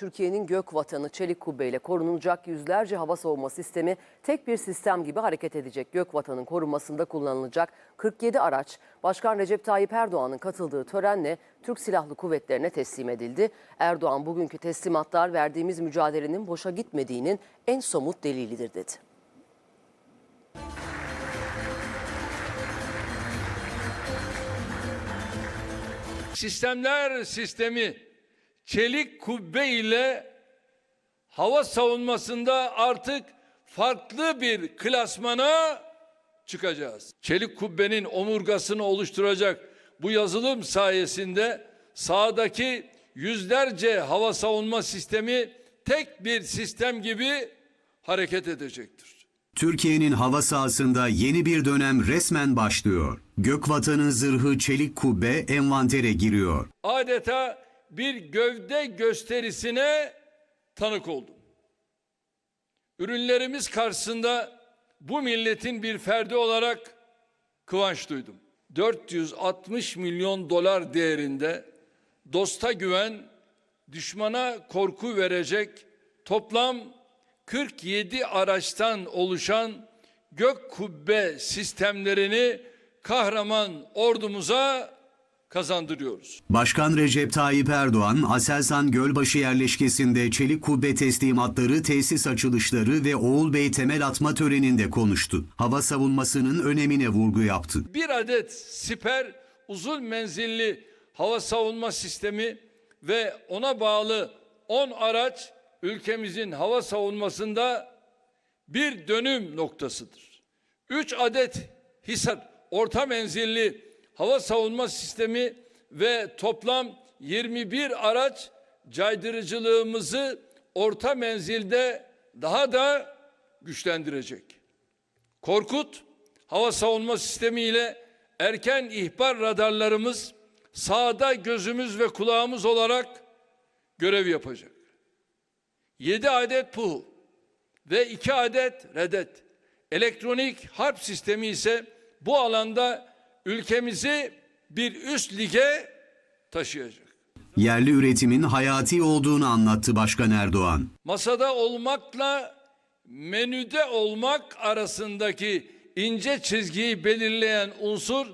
Türkiye'nin gök vatanı çelik kubbeyle korunacak yüzlerce hava savunma sistemi tek bir sistem gibi hareket edecek. Gök vatanın korunmasında kullanılacak 47 araç Başkan Recep Tayyip Erdoğan'ın katıldığı törenle Türk Silahlı Kuvvetlerine teslim edildi. Erdoğan bugünkü teslimatlar verdiğimiz mücadelenin boşa gitmediğinin en somut delilidir dedi. Sistemler sistemi çelik kubbe ile hava savunmasında artık farklı bir klasmana çıkacağız. Çelik kubbenin omurgasını oluşturacak bu yazılım sayesinde sahadaki yüzlerce hava savunma sistemi tek bir sistem gibi hareket edecektir. Türkiye'nin hava sahasında yeni bir dönem resmen başlıyor. Gökvatanın zırhı çelik kubbe envantere giriyor. adeta bir gövde gösterisine tanık oldum. Ürünlerimiz karşısında bu milletin bir ferdi olarak kıvanç duydum. 460 milyon dolar değerinde dosta güven, düşmana korku verecek toplam 47 araçtan oluşan gök kubbe sistemlerini kahraman ordumuza kazandırıyoruz. Başkan Recep Tayyip Erdoğan, Aselsan Gölbaşı yerleşkesinde çelik kubbe teslimatları, tesis açılışları ve Oğul Bey temel atma töreninde konuştu. Hava savunmasının önemine vurgu yaptı. Bir adet siper uzun menzilli hava savunma sistemi ve ona bağlı 10 araç ülkemizin hava savunmasında bir dönüm noktasıdır. 3 adet Hisar orta menzilli hava savunma sistemi ve toplam 21 araç caydırıcılığımızı orta menzilde daha da güçlendirecek. Korkut hava savunma sistemi ile erken ihbar radarlarımız sağda gözümüz ve kulağımız olarak görev yapacak. 7 adet PUH ve 2 adet REDET elektronik harp sistemi ise bu alanda ülkemizi bir üst lige taşıyacak. Yerli üretimin hayati olduğunu anlattı Başkan Erdoğan. masada olmakla menüde olmak arasındaki ince çizgiyi belirleyen unsur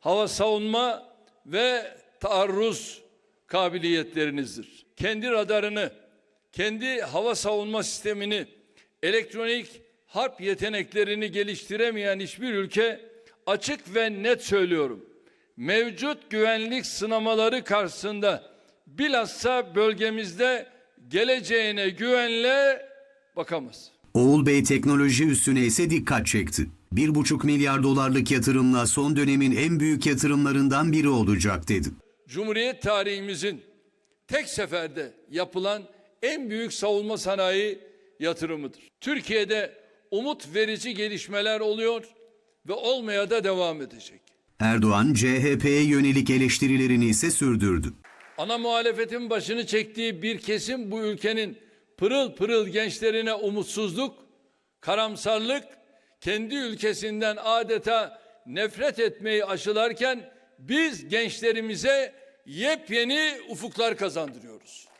hava savunma ve taarruz kabiliyetlerinizdir. Kendi radarını, kendi hava savunma sistemini, elektronik harp yeteneklerini geliştiremeyen hiçbir ülke açık ve net söylüyorum. Mevcut güvenlik sınamaları karşısında bilhassa bölgemizde geleceğine güvenle bakamaz. Oğul Bey teknoloji üstüne ise dikkat çekti. 1,5 milyar dolarlık yatırımla son dönemin en büyük yatırımlarından biri olacak dedi. Cumhuriyet tarihimizin tek seferde yapılan en büyük savunma sanayi yatırımıdır. Türkiye'de umut verici gelişmeler oluyor ve olmaya da devam edecek. Erdoğan CHP'ye yönelik eleştirilerini ise sürdürdü. Ana muhalefetin başını çektiği bir kesim bu ülkenin pırıl pırıl gençlerine umutsuzluk, karamsarlık, kendi ülkesinden adeta nefret etmeyi aşılarken biz gençlerimize yepyeni ufuklar kazandırıyoruz.